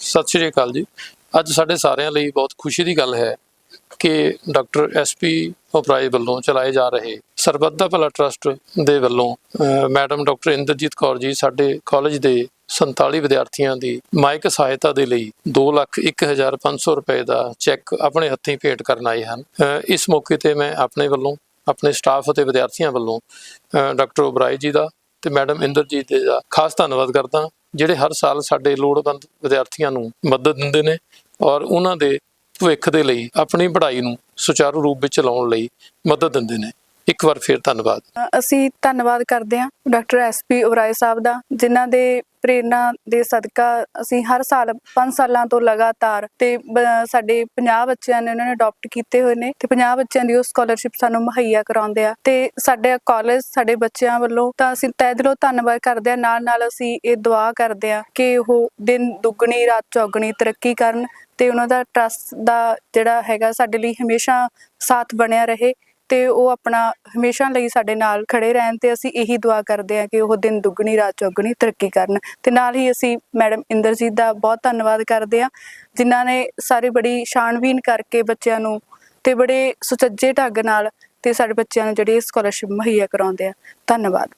ਸਤਿ ਸ਼੍ਰੀ ਅਕਾਲ ਜੀ। ਅੱਜ ਸਾਡੇ ਸਾਰਿਆਂ ਲਈ ਬਹੁਤ ਖੁਸ਼ੀ ਦੀ ਗੱਲ ਹੈ ਕਿ ਡਾਕਟਰ ਐਸਪੀ ਉਪਰਾਏ ਵੱਲੋਂ ਚਲਾਏ ਜਾ ਰਹੇ ਸਰਬੱਤ ਦਾ ਭਲਾ ਟਰਸਟ ਦੇ ਵੱਲੋਂ ਮੈਡਮ ਡਾਕਟਰ ਇੰਦਰਜੀਤ ਕੌਰ ਜੀ ਸਾਡੇ ਕਾਲਜ ਦੇ 47 ਵਿਦਿਆਰਥੀਆਂ ਦੀ ਮਾਇਕ ਸਹਾਇਤਾ ਦੇ ਲਈ 201500 ਰੁਪਏ ਦਾ ਚੈੱਕ ਆਪਣੇ ਹੱਥੀਂ ਭੇਟ ਕਰਨ ਆਏ ਹਨ। ਇਸ ਮੌਕੇ ਤੇ ਮੈਂ ਆਪਣੇ ਵੱਲੋਂ, ਆਪਣੇ ਸਟਾਫ ਅਤੇ ਵਿਦਿਆਰਥੀਆਂ ਵੱਲੋਂ ਡਾਕਟਰ ਉਬਰਾਏ ਜੀ ਦਾ ਤੇ ਮੈਡਮ ਇੰਦਰਜੀਤ ਜੀ ਦਾ ਖਾਸ ਧੰਨਵਾਦ ਕਰਦਾ ਜਿਹੜੇ ਹਰ ਸਾਲ ਸਾਡੇ ਲੋੜਵੰਦ ਵਿਦਿਆਰਥੀਆਂ ਨੂੰ ਮਦਦ ਦਿੰਦੇ ਨੇ ਔਰ ਉਹਨਾਂ ਦੇ ਭਵਿੱਖ ਦੇ ਲਈ, ਆਪਣੀ ਪੜ੍ਹਾਈ ਨੂੰ ਸੁਚਾਰੂ ਰੂਪ ਵਿੱਚ ਚਲਾਉਣ ਲਈ ਮਦਦ ਦਿੰਦੇ ਨੇ। ਇੱਕ ਵਾਰ ਫਿਰ ਧੰਨਵਾਦ। ਅਸੀਂ ਧੰਨਵਾਦ ਕਰਦੇ ਹਾਂ ਡਾਕਟਰ ਐਸਪੀ ਉਰਾਏ ਸਾਹਿਬ ਦਾ, ਜਿਨ੍ਹਾਂ ਦੇ ਪ੍ਰੇਰਣਾ ਦੇ ਸਦਕਾ ਅਸੀਂ ਹਰ ਸਾਲ 5 ਸਾਲਾਂ ਤੋਂ ਲਗਾਤਾਰ ਤੇ ਸਾਡੇ 50 ਬੱਚਿਆਂ ਨੇ ਉਹਨਾਂ ਨੇ ਅਡਾਪਟ ਕੀਤੇ ਹੋਏ ਨੇ ਤੇ 50 ਬੱਚਿਆਂ ਦੀ ਉਹ ਸਕਾਲਰਸ਼ਿਪ ਸਾਨੂੰ ਮੁਹੱਈਆ ਕਰਾਉਂਦੇ ਆ। ਤੇ ਸਾਡੇ ਕਾਲਜ ਸਾਡੇ ਬੱਚਿਆਂ ਵੱਲੋਂ ਤਾਂ ਅਸੀਂ ਤਹਿ ਦਿਲੋਂ ਧੰਨਵਾਦ ਕਰਦੇ ਆ। ਨਾਲ ਨਾਲ ਅਸੀਂ ਇਹ ਦੁਆ ਕਰਦੇ ਆ ਕਿ ਉਹ ਦਿਨ ਦੁੱਗਣੀ, ਰਾਤ ਚੌਗਣੀ ਤਰੱਕੀ ਕਰਨ ਤੇ ਉਹਨਾਂ ਦਾ ਟਰਸਟ ਦਾ ਜਿਹੜਾ ਹੈਗਾ ਸਾਡੇ ਲਈ ਹਮੇਸ਼ਾ ਸਾਥ ਬਣਿਆ ਰਹੇ। ਤੇ ਉਹ ਆਪਣਾ ਹਮੇਸ਼ਾ ਲਈ ਸਾਡੇ ਨਾਲ ਖੜੇ ਰਹਿਣ ਤੇ ਅਸੀਂ ਇਹੀ ਦੁਆ ਕਰਦੇ ਹਾਂ ਕਿ ਉਹ ਦਿਨ ਦੁੱਗਣੀ, ਰਾਤ ਚੌਗਣੀ ਤਰੱਕੀ ਕਰਨ। ਤੇ ਨਾਲ ਹੀ ਅਸੀਂ ਮੈਡਮ ਇੰਦਰਜੀਤ ਦਾ ਬਹੁਤ ਧੰਨਵਾਦ ਕਰਦੇ ਹਾਂ, ਜਿਨ੍ਹਾਂ ਨੇ ਸਾਰੇ ਬੜੀ ਛਾਣਬੀਨ ਕਰਕੇ ਬੱਚਿਆਂ ਨੂੰ ਤੇ ਬੜੇ ਸੁਚੱਜੇ ਢੰਗ ਨਾਲ ਤੇ ਸਾਡੇ ਬੱਚਿਆਂ ਨੂੰ ਜਿਹੜੀ ਸਕਾਲਰਸ਼ਿਪ ਮੁਹੱਈਆ ਕਰਾਉਂਦੇ ਆ। ਧੰਨਵਾਦ।